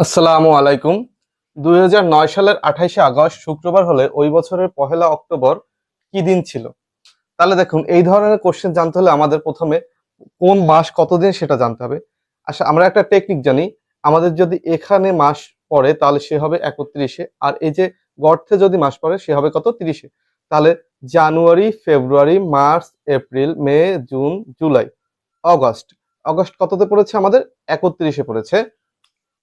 আসসালামু আলাইকুম। দুই হাজার নয় সালের আঠাইশে আগস্ট, শুক্রবার হলে ওই বছরের পহেলা অক্টোবর কি দিন ছিল? তাহলে দেখুন, এই ধরনের কোশ্চেন জানতে হলে আমাদের প্রথমে কোন মাস কতদিন সেটা জানতে হবে। আচ্ছা আমরা একটা টেকনিক জানি। আমাদের যদি এখানে মাস পড়ে, তাহলে সে হবে একত্রিশে। আর এই যে গর্থে যদি মাস পড়ে, সে হবে কত? তিরিশে। তাহলে জানুয়ারি, ফেব্রুয়ারি, মার্চ, এপ্রিল, মে, জুন, জুলাই, অগস্ট। অগস্ট কততে পড়েছে আমাদের? একত্রিশে পড়েছে।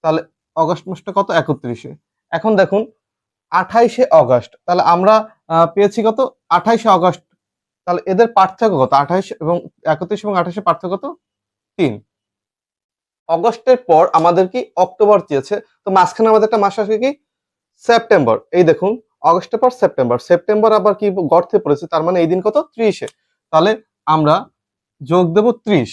তাহলে অগস্ট মাসটা কত? একত্রিশে। এখন দেখুন, আঠাইশে অগস্ট, তাহলে আমরা পেয়েছি কত? আঠাইশে অগস্ট। তাহলে এদের পার্থক্য কত? আঠাইশ এবং একত্রিশ এবং আঠাইশে পার্থক্য কত? তিন। অগস্টের পর আমাদের কি? অক্টোবর চেয়েছে। তো মাঝখানে আমাদের একটা মাস আসবে কি? সেপ্টেম্বর। এই দেখুন, অগস্টের পর সেপ্টেম্বর। সেপ্টেম্বর আবার কি গর্তে পড়েছে? তার মানে এই দিন কত? ত্রিশে। তাহলে আমরা যোগ দেব ত্রিশ।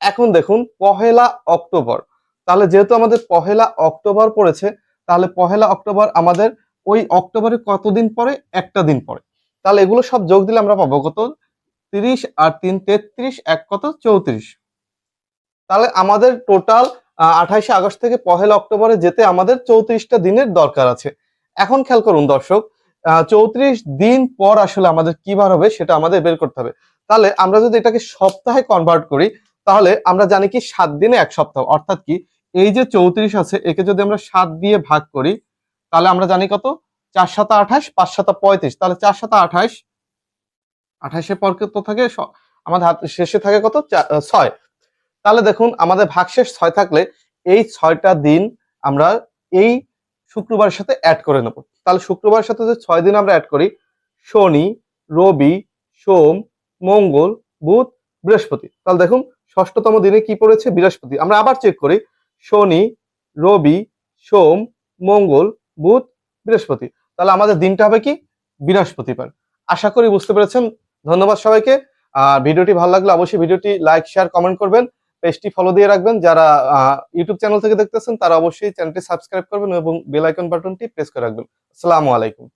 এখন দেখুন, পহেলা অক্টোবর। তাহলে যেহেতু আমাদের পহেলা অক্টোবর পড়েছে, তাহলে পহেলা অক্টোবর আমাদের ওই অক্টোবরে কতদিন পরে? একটা দিন পরে। তাহলে এগুলো সব যোগ দিলে আমরা পাবো কত? তিরিশ আর তিন তেত্রিশ, এক কত? চৌত্রিশ। তাহলে আমাদের টোটাল আঠাইশে আগস্ট থেকে পহেলা অক্টোবরে যেতে আমাদের চৌত্রিশটা দিনের দরকার আছে। এখন খেয়াল করুন দর্শক চৌত্রিশ দিন পর আসলে আমাদের কি বার হবে সেটা আমাদের বের করতে হবে। তাহলে আমরা যদি এটাকে সপ্তাহে কনভার্ট করি, তাহলে আমরা জানি কি সাত দিনে এক সপ্তাহ। অর্থাৎ কি এই যে চৌত্রিশ আছে, একে যদি আমরা সাত দিয়ে ভাগ করি, তাহলে আমরা জানি কত? চার সাতা আঠাশ, পাঁচ সাতা পঁয়ত্রিশ। তাহলে চার সাতা আঠাশ, আঠাশের পর কত থাকে? আমাদের হাত, শেষে থাকে কত? ছয়। তাহলে দেখুন, আমাদের ভাগশেষ ছয় থাকলে এই ছয়টা দিন আমরা এই শুক্রবারের সাথে অ্যাড করে নেব। তাহলে শুক্রবারের সাথে যে ছয় দিন আমরা অ্যাড করি, শনি, রবি, সোম, মঙ্গল, বুধ, বৃহস্পতি। তাহলে দেখুন, ষষ্ঠতম দিনে কি পড়েছে? বৃহস্পতি। আমরা আবার চেক করি শনি, রবি, সোম, মঙ্গল, বুধ, বৃহস্পতি। তাহলে আমাদের দিনটা হবে কি? বৃহস্পতিবার। আশা করি বুঝতে পেরেছেন। ধন্যবাদ সবাইকে। আর ভিডিওটি ভালো লাগলে অবশ্যই ভিডিওটি লাইক, শেয়ার, কমেন্ট করবেন। পেজটি ফলো দিয়ে রাখবেন। যারা ইউটিউব চ্যানেল থেকে দেখতেছেন, তারা অবশ্যই চ্যানেলটি সাবস্ক্রাইব করবেন এবং বেল আইকন বাটনটি প্রেস করে রাখবেন। আসসালামু আলাইকুম।